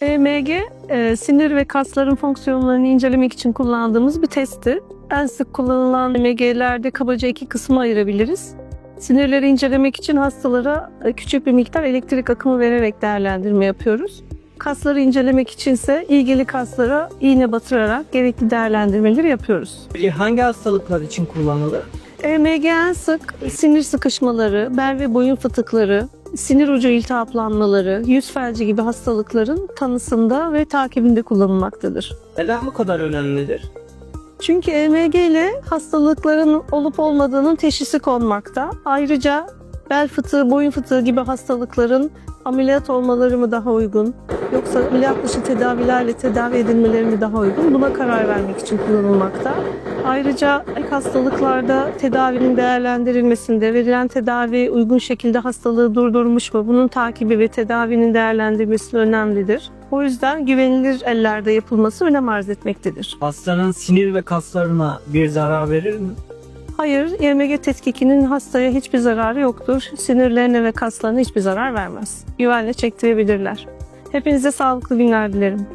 EMG, e, sinir ve kasların fonksiyonlarını incelemek için kullandığımız bir testi. En sık kullanılan EMG'lerde kabaca iki kısma ayırabiliriz. Sinirleri incelemek için hastalara e, küçük bir miktar elektrik akımı vererek değerlendirme yapıyoruz. Kasları incelemek içinse ilgili kaslara iğne batırarak gerekli değerlendirmeleri yapıyoruz. Hangi hastalıklar için kullanılır? EMG en sık sinir sıkışmaları, bel ve boyun fıtıkları, sinir ucu iltihaplanmaları, yüz felci gibi hastalıkların tanısında ve takibinde kullanılmaktadır. Neden bu kadar önemlidir? Çünkü EMG ile hastalıkların olup olmadığının teşhisi konmakta. Ayrıca bel fıtığı, boyun fıtığı gibi hastalıkların ameliyat olmaları mı daha uygun, yoksa ameliyat dışı tedavilerle tedavi edilmeleri mi daha uygun? Buna karar vermek için kullanılmakta. Ayrıca ek hastalıklarda tedavinin değerlendirilmesinde verilen tedavi uygun şekilde hastalığı durdurmuş mu? Bunun takibi ve tedavinin değerlendirmesi önemlidir. O yüzden güvenilir ellerde yapılması önem arz etmektedir. Hastanın sinir ve kaslarına bir zarar verir mi? Hayır, YMG tetkikinin hastaya hiçbir zararı yoktur. Sinirlerine ve kaslarına hiçbir zarar vermez. Güvenle çektirebilirler. Hepinize sağlıklı günler dilerim.